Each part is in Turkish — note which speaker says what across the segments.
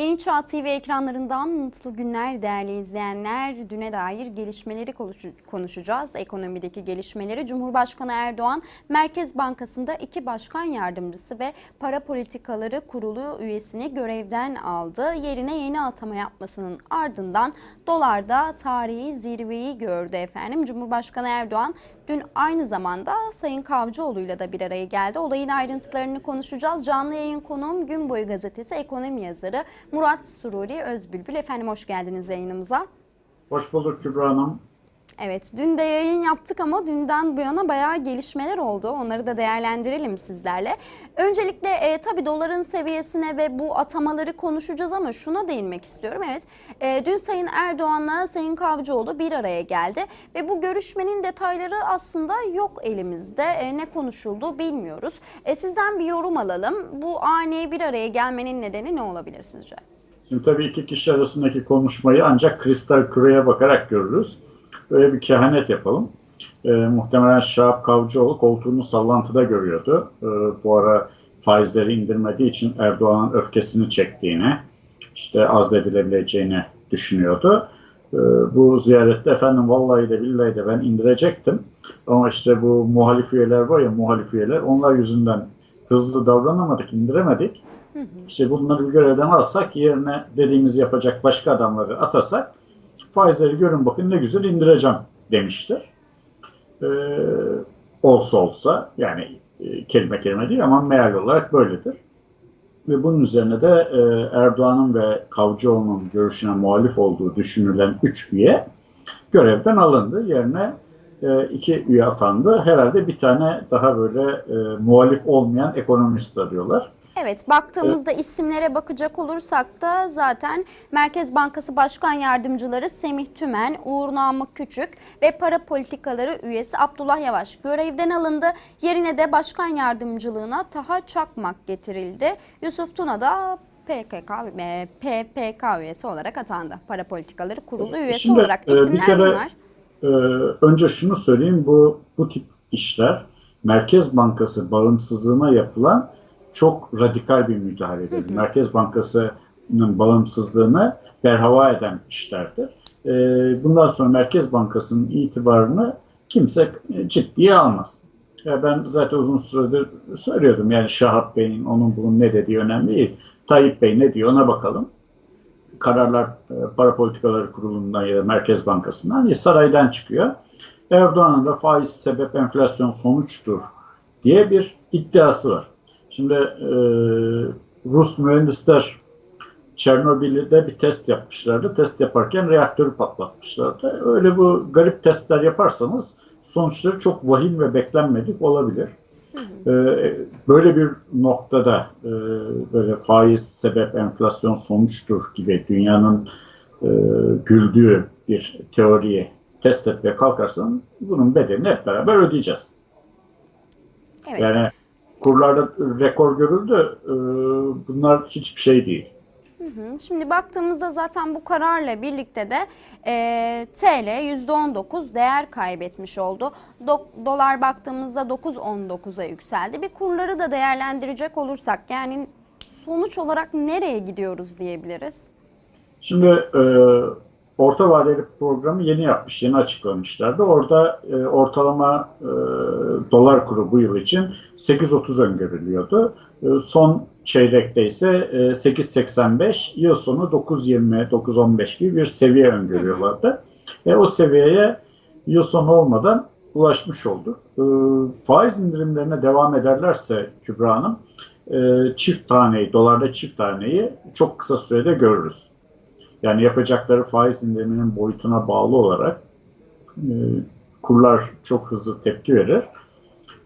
Speaker 1: Yeni Çağ TV ekranlarından mutlu günler değerli izleyenler. Düne dair gelişmeleri konuşacağız. Ekonomideki gelişmeleri Cumhurbaşkanı Erdoğan Merkez Bankası'nda iki başkan yardımcısı ve para politikaları kurulu üyesini görevden aldı. Yerine yeni atama yapmasının ardından dolarda tarihi zirveyi gördü efendim. Cumhurbaşkanı Erdoğan dün aynı zamanda Sayın Kavcıoğlu'yla da bir araya geldi. Olayın ayrıntılarını konuşacağız. Canlı yayın konuğum Gün Boyu Gazetesi ekonomi yazarı Murat Sururi Özbülbül. Efendim hoş geldiniz yayınımıza.
Speaker 2: Hoş bulduk Kübra Hanım.
Speaker 1: Evet dün de yayın yaptık ama dünden bu yana bayağı gelişmeler oldu. Onları da değerlendirelim sizlerle. Öncelikle e, tabii doların seviyesine ve bu atamaları konuşacağız ama şuna değinmek istiyorum. Evet e, dün Sayın Erdoğan'la Sayın Kavcıoğlu bir araya geldi ve bu görüşmenin detayları aslında yok elimizde. E, ne konuşuldu bilmiyoruz. E, sizden bir yorum alalım. Bu ani bir araya gelmenin nedeni ne olabilir sizce?
Speaker 2: Şimdi tabii iki kişi arasındaki konuşmayı ancak kristal küreye bakarak görürüz. Böyle bir kehanet yapalım. Ee, muhtemelen Şahap Kavcıoğlu koltuğunu sallantıda görüyordu. Ee, bu ara faizleri indirmediği için Erdoğan'ın öfkesini çektiğini, işte azledilebileceğini düşünüyordu. Ee, bu ziyarette efendim vallahi de billahi de ben indirecektim. Ama işte bu muhalif üyeler var ya muhalif üyeler onlar yüzünden hızlı davranamadık, indiremedik. İşte bunları bir görevden alsak yerine dediğimiz yapacak başka adamları atasak faizleri görün bakın ne güzel indireceğim demiştir. Ee, olsa olsa yani e, kelime kelime değil ama meal olarak böyledir. Ve bunun üzerine de e, Erdoğan'ın ve Kavcıoğlu'nun görüşüne muhalif olduğu düşünülen 3 üye görevden alındı. Yerine e, iki üye atandı. Herhalde bir tane daha böyle e, muhalif olmayan ekonomist arıyorlar.
Speaker 1: Evet, baktığımızda isimlere bakacak olursak da zaten Merkez Bankası Başkan Yardımcıları Semih Tümen, Uğur Namık Küçük ve Para Politikaları üyesi Abdullah Yavaş görevden alındı. Yerine de başkan yardımcılığına Taha Çakmak getirildi. Yusuf Tuna da PKK, e, PPK üyesi olarak atandı. Para Politikaları Kurulu üyesi
Speaker 2: Şimdi,
Speaker 1: olarak
Speaker 2: e, bir
Speaker 1: isimler
Speaker 2: kere-
Speaker 1: bunlar.
Speaker 2: Ee, önce şunu söyleyeyim bu bu tip işler Merkez Bankası bağımsızlığına yapılan çok radikal bir müdahaledir. Merkez Bankası'nın bağımsızlığını berhava eden işlerdir. Ee, bundan sonra Merkez Bankası'nın itibarını kimse e, ciddiye almaz. Ya ben zaten uzun süredir söylüyordum yani Şahap Bey'in onun bunun ne dediği önemli değil. Tayyip Bey ne diyor ona bakalım kararlar e, para politikaları kurulundan ya da Merkez Bankası'ndan ya saraydan çıkıyor. Erdoğan'ın da faiz sebep enflasyon sonuçtur diye bir iddiası var. Şimdi e, Rus mühendisler Çernobil'de bir test yapmışlardı. Test yaparken reaktörü patlatmışlardı. Öyle bu garip testler yaparsanız sonuçları çok vahim ve beklenmedik olabilir. Ee, böyle bir noktada e, böyle faiz sebep enflasyon sonuçtur gibi dünyanın e, güldüğü bir teoriyi test etmeye kalkarsan bunun bedelini hep beraber ödeyeceğiz.
Speaker 1: Evet.
Speaker 2: Yani kurlarda rekor görüldü. e, bunlar hiçbir şey değil.
Speaker 1: Şimdi baktığımızda zaten bu kararla birlikte de e, TL %19 değer kaybetmiş oldu. Do- dolar baktığımızda 9.19'a yükseldi. Bir kurları da değerlendirecek olursak yani sonuç olarak nereye gidiyoruz diyebiliriz?
Speaker 2: Şimdi e, orta vadeli programı yeni yapmış, yeni açıklamışlardı. Orada e, ortalama e, dolar kuru bu yıl için 8.30 öngörülüyordu. E, son çeyrekte ise e, 8.85, yıl sonu 9.20, 9.15 gibi bir seviye öngörüyorlardı. E, o seviyeye yıl sonu olmadan ulaşmış olduk. E, faiz indirimlerine devam ederlerse Kübra Hanım, e, çift taneyi, dolarda çift taneyi çok kısa sürede görürüz. Yani yapacakları faiz indiriminin boyutuna bağlı olarak e, kurlar çok hızlı tepki verir.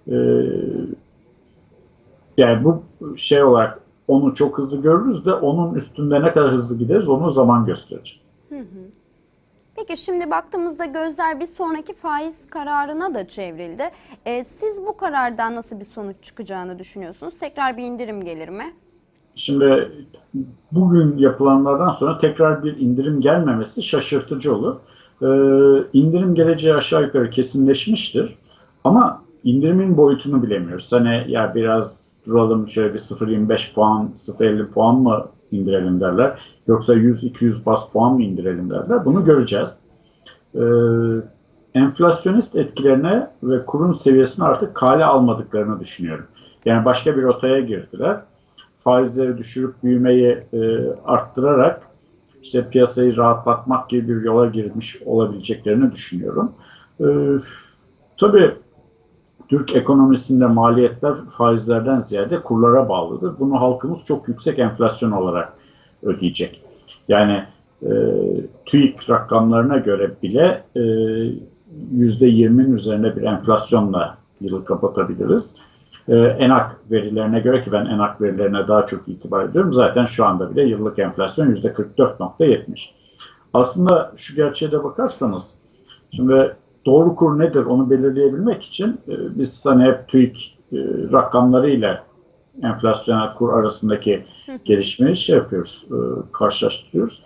Speaker 2: E, yani bu şey olarak onu çok hızlı görürüz de onun üstünde ne kadar hızlı gideriz onu zaman gösterecek.
Speaker 1: Peki şimdi baktığımızda gözler bir sonraki faiz kararına da çevrildi. E, siz bu karardan nasıl bir sonuç çıkacağını düşünüyorsunuz? Tekrar bir indirim gelir mi?
Speaker 2: Şimdi bugün yapılanlardan sonra tekrar bir indirim gelmemesi şaşırtıcı olur. Ee, indirim geleceği aşağı yukarı kesinleşmiştir. Ama indirimin boyutunu bilemiyoruz. Hani ya biraz duralım şöyle bir 0.25 puan, 0.50 puan mı indirelim derler. Yoksa 100-200 bas puan mı indirelim derler. Bunu göreceğiz. Ee, enflasyonist etkilerine ve kurun seviyesini artık kale almadıklarını düşünüyorum. Yani başka bir rotaya girdiler. Faizleri düşürüp büyümeyi e, arttırarak işte piyasayı rahatlatmak gibi bir yola girmiş olabileceklerini düşünüyorum. Ee, tabii Türk ekonomisinde maliyetler faizlerden ziyade kurlara bağlıdır. Bunu halkımız çok yüksek enflasyon olarak ödeyecek. Yani e, TÜİK rakamlarına göre bile e, %20'nin üzerinde bir enflasyonla yılı kapatabiliriz. E, ENAK verilerine göre ki ben ENAK verilerine daha çok itibar ediyorum. Zaten şu anda bile yıllık enflasyon %44.70. Aslında şu gerçeğe de bakarsanız şimdi doğru kur nedir onu belirleyebilmek için e, biz hani hep TÜİK e, rakamlarıyla enflasyonel kur arasındaki gelişmeyi şey yapıyoruz, e, karşılaştırıyoruz.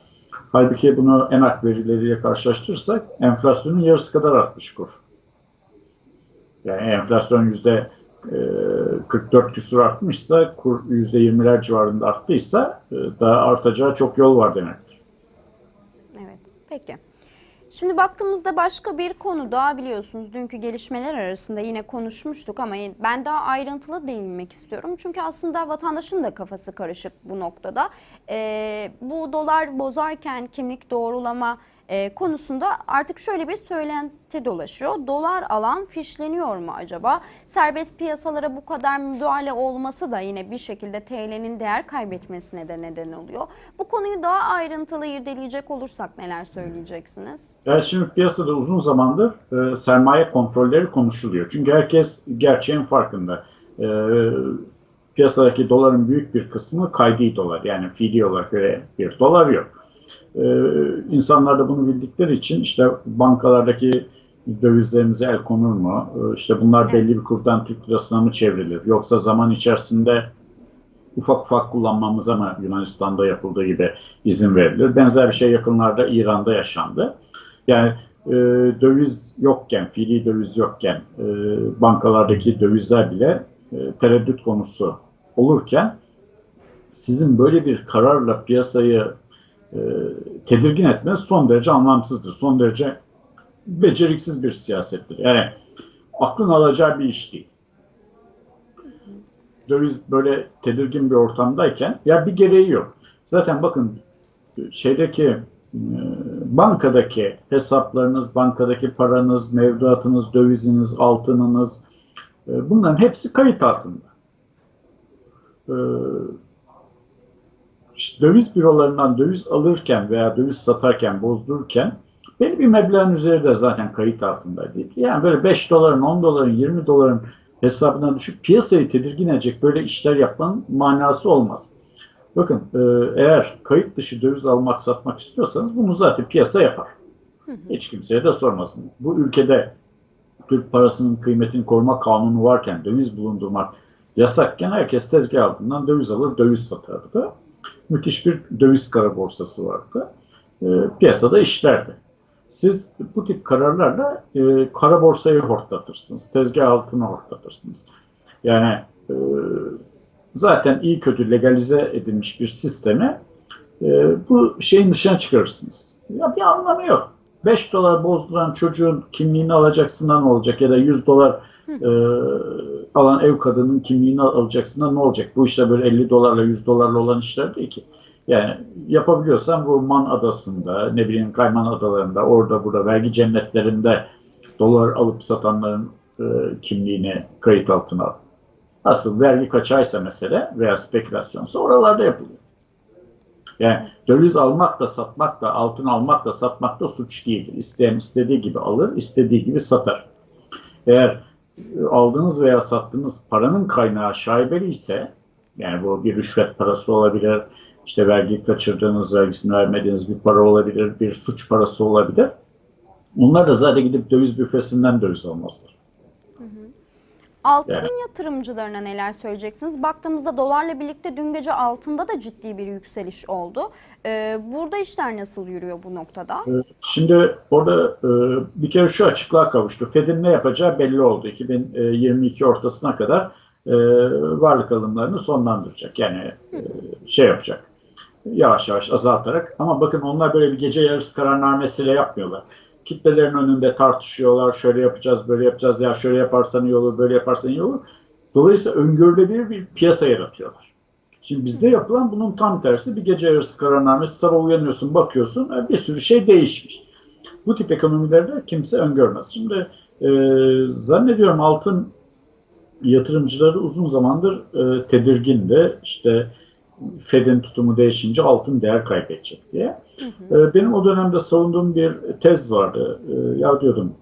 Speaker 2: Halbuki bunu enak verileriyle karşılaştırırsak enflasyonun yarısı kadar artmış kur. Yani enflasyon yüzde 44 küsur artmışsa, kur yüzde 20'ler civarında arttıysa daha artacağı çok yol var demektir.
Speaker 1: Evet, peki. Şimdi baktığımızda başka bir konu daha biliyorsunuz dünkü gelişmeler arasında yine konuşmuştuk ama ben daha ayrıntılı değinmek istiyorum. Çünkü aslında vatandaşın da kafası karışık bu noktada. Ee, bu dolar bozarken kimlik doğrulama e, konusunda artık şöyle bir söylenti dolaşıyor. Dolar alan fişleniyor mu acaba? Serbest piyasalara bu kadar müdahale olması da yine bir şekilde TL'nin değer kaybetmesine de neden oluyor. Bu konuyu daha ayrıntılı irdeleyecek olursak neler söyleyeceksiniz?
Speaker 2: Yani şimdi piyasada uzun zamandır e, sermaye kontrolleri konuşuluyor. Çünkü herkes gerçeğin farkında. E, piyasadaki doların büyük bir kısmı kaydi dolar. Yani fiili olarak öyle bir dolar yok. Ee, insanlar da bunu bildikleri için işte bankalardaki dövizlerimize el konur mu? Ee, işte bunlar belli bir kurdan Türk lirasına mı çevrilir? Yoksa zaman içerisinde ufak ufak kullanmamıza mı Yunanistan'da yapıldığı gibi izin verilir? Benzer bir şey yakınlarda İran'da yaşandı. Yani e, döviz yokken, fiili döviz yokken e, bankalardaki dövizler bile e, tereddüt konusu olurken sizin böyle bir kararla piyasayı e, tedirgin etmez son derece anlamsızdır. Son derece beceriksiz bir siyasettir. Yani aklın alacağı bir iş değil. Döviz böyle tedirgin bir ortamdayken ya bir gereği yok. Zaten bakın şeydeki e, bankadaki hesaplarınız, bankadaki paranız, mevduatınız, döviziniz, altınınız e, bunların hepsi kayıt altında. İşte döviz bürolarından döviz alırken veya döviz satarken, bozdururken belli bir meblağın üzeri de zaten kayıt altındaydı. Yani böyle 5 doların, 10 doların, 20 doların hesabına düşüp piyasayı tedirgin edecek böyle işler yapmanın manası olmaz. Bakın e, eğer kayıt dışı döviz almak satmak istiyorsanız bunu zaten piyasa yapar. Hiç kimseye de sormaz. Bu ülkede Türk parasının kıymetini koruma kanunu varken döviz bulundurmak yasakken herkes tezgah altından döviz alır, döviz satardı müthiş bir döviz kara borsası vardı. E, piyasada işlerdi. Siz bu tip kararlarla e, kara borsayı hortlatırsınız. Tezgah altını hortlatırsınız. Yani e, zaten iyi kötü legalize edilmiş bir sisteme e, bu şeyin dışına çıkarırsınız. Ya bir anlamı yok. 5 dolar bozduran çocuğun kimliğini alacaksın ne olacak ya da 100 dolar e, alan ev kadının kimliğini alacaksın ne olacak? Bu işte böyle 50 dolarla 100 dolarla olan işler değil ki. Yani yapabiliyorsan bu Man Adası'nda, ne bileyim Kayman Adaları'nda, orada burada vergi cennetlerinde dolar alıp satanların e, kimliğini kayıt altına al. Asıl vergi kaçaysa mesele veya spekülasyonsa oralarda yapılıyor. Yani döviz almak da satmak da altın almak da satmak da suç değildir. İsteyen istediği gibi alır, istediği gibi satar. Eğer aldığınız veya sattığınız paranın kaynağı şaibeli ise yani bu bir rüşvet parası olabilir, işte vergi kaçırdığınız, vergisini vermediğiniz bir para olabilir, bir suç parası olabilir. Onlar da zaten gidip döviz büfesinden döviz almazlar.
Speaker 1: Altın yani. yatırımcılarına neler söyleyeceksiniz? Baktığımızda dolarla birlikte dün gece altında da ciddi bir yükseliş oldu. Ee, burada işler nasıl yürüyor bu noktada?
Speaker 2: Şimdi orada e, bir kere şu açıklığa kavuştu. Fed'in ne yapacağı belli oldu. 2022 ortasına kadar e, varlık alımlarını sonlandıracak. Yani e, şey yapacak. yavaş yavaş azaltarak ama bakın onlar böyle bir gece yarısı kararnamesiyle yapmıyorlar. Kitlelerin önünde tartışıyorlar. Şöyle yapacağız, böyle yapacağız. Ya şöyle yaparsan iyi olur, böyle yaparsan iyi olur. Dolayısıyla öngörülebilir bir piyasa yaratıyorlar. Şimdi bizde yapılan bunun tam tersi bir gece yarısı kararnamesi. Sabah uyanıyorsun, bakıyorsun e, bir sürü şey değişmiş. Bu tip ekonomilerde kimse öngörmez. Şimdi e, zannediyorum altın yatırımcıları uzun zamandır e, tedirgindi. İşte Fed'in tutumu değişince altın değer kaybedecek diye.
Speaker 1: Hı hı.
Speaker 2: E, benim o dönemde savunduğum bir tez vardı. E, ya diyordum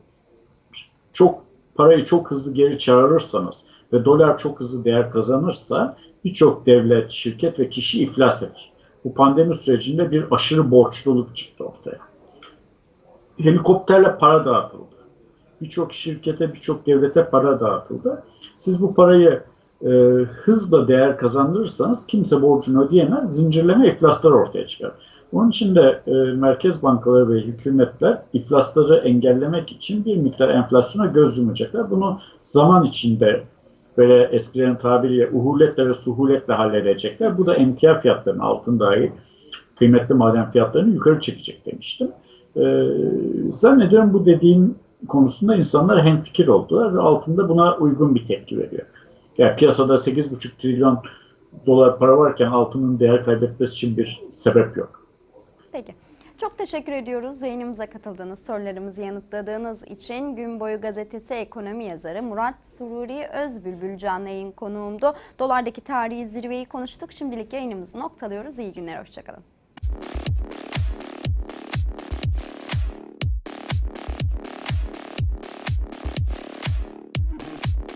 Speaker 2: çok parayı çok hızlı geri çağırırsanız ve dolar çok hızlı değer kazanırsa birçok devlet, şirket ve kişi iflas eder. Bu pandemi sürecinde bir aşırı borçluluk çıktı ortaya. Helikopterle para dağıtıldı. Birçok şirkete, birçok devlete para dağıtıldı. Siz bu parayı e, hızla değer kazandırırsanız kimse borcunu ödeyemez, zincirleme iflaslar ortaya çıkar. Onun için de e, merkez bankaları ve hükümetler iflasları engellemek için bir miktar enflasyona göz yumacaklar. Bunu zaman içinde böyle eskilerin tabiriyle uhuletle ve suhuletle halledecekler. Bu da emtia fiyatlarının altın dahil kıymetli maden fiyatlarını yukarı çekecek demiştim. E, zannediyorum bu dediğim konusunda insanlar hemfikir oldular ve altında buna uygun bir tepki veriyor. Yani piyasada 8,5 trilyon dolar para varken altının değer kaybetmesi için bir sebep yok.
Speaker 1: Peki. Çok teşekkür ediyoruz yayınımıza katıldığınız, sorularımızı yanıtladığınız için. Gün boyu gazetesi ekonomi yazarı Murat Sururi Özbülbül canlı yayın konuğumdu. Dolardaki tarihi zirveyi konuştuk. Şimdilik yayınımızı noktalıyoruz. İyi günler, hoşçakalın.